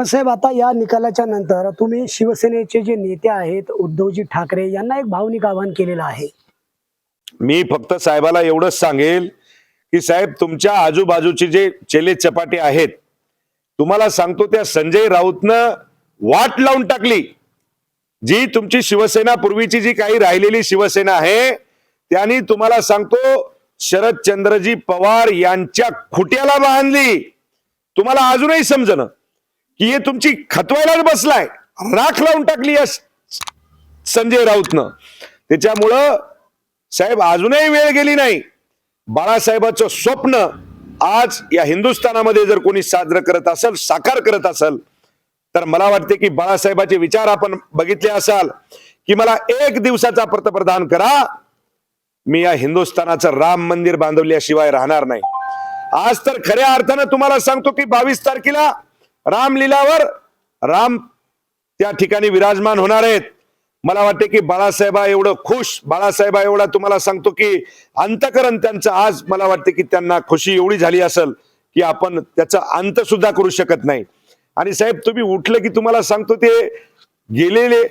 पण साहेब आता या निकालाच्या नंतर तुम्ही शिवसेनेचे जे नेते आहेत उद्धवजी ठाकरे यांना एक भावनिक आवाहन केलेलं आहे. मी फक्त साहेबाला एवढंच सांगेल की साहेब तुमच्या आजूबाजूचे जे चेले चपाटे आहेत तुम्हाला सांगतो त्या संजय राऊतनं वाट लावून टाकली. जी तुमची शिवसेना पूर्वीची जी काही राहिलेली शिवसेना आहे त्यांनी तुम्हाला सांगतो शरदचंद्रजी पवार यांच्या खुट्याला बांधली. तुम्हाला अजूनही समजणं की हे तुमची खतवायलाच बसलाय. राख लावून टाकली या संजय राऊतनं. त्याच्यामुळं साहेब अजूनही वेळ गेली नाही. बाळासाहेबाचं स्वप्न आज या हिंदुस्थानामध्ये जर कोणी साजरं करत असेल साकार करत असेल तर मला वाटते की बाळासाहेबाचे विचार आपण बघितले असाल की मला एक दिवसाचा पंतप्रधान करा मी या हिंदुस्थानाचं राम मंदिर बांधवल्याशिवाय राहणार नाही. आज तर खऱ्या अर्थानं तुम्हाला सांगतो की बावीस तारखेला रामलीलावर राम त्या ठिकाणी विराजमान होणार आहेत. मला वाटते की बाळासाहेबा एवढं खुश बाळासाहेबा एवढा तुम्हाला सांगतो की अंतकरण त्यांचं आज मला वाटते की त्यांना खुशी एवढी झाली असेल की आपण त्याचा अंत सुद्धा करू शकत नाही. आणि साहेब तुम्ही उठलं की तुम्हाला सांगतो ते गेलेले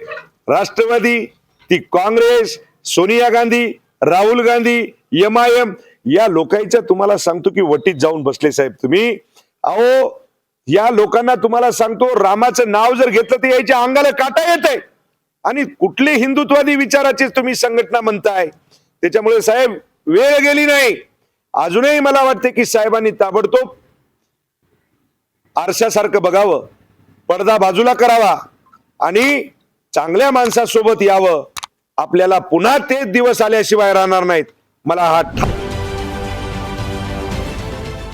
राष्ट्रवादी ती Congress Sonia Gandhi Rahul Gandhi M I M या लोकांच्या तुम्हाला सांगतो की वटीत जाऊन बसले साहेब तुम्ही. अहो या लोकांना तुम्हाला सांगतो रामाचं नाव जर घेतलं तर यायच्या अंगाला काटा येत आहे आणि कुठली हिंदुत्वादी विचाराची तुम्ही संघटना म्हणताय त्याच्यामुळे साहेब वेळ गेली नाही. अजूनही मला वाटते की साहेबांनी ताबडतोब आरशासारखं बघावं पडदा बाजूला करावा आणि चांगल्या माणसासोबत यावं. आपल्याला पुन्हा तेच दिवस आल्याशिवाय राहणार नाहीत. मला हा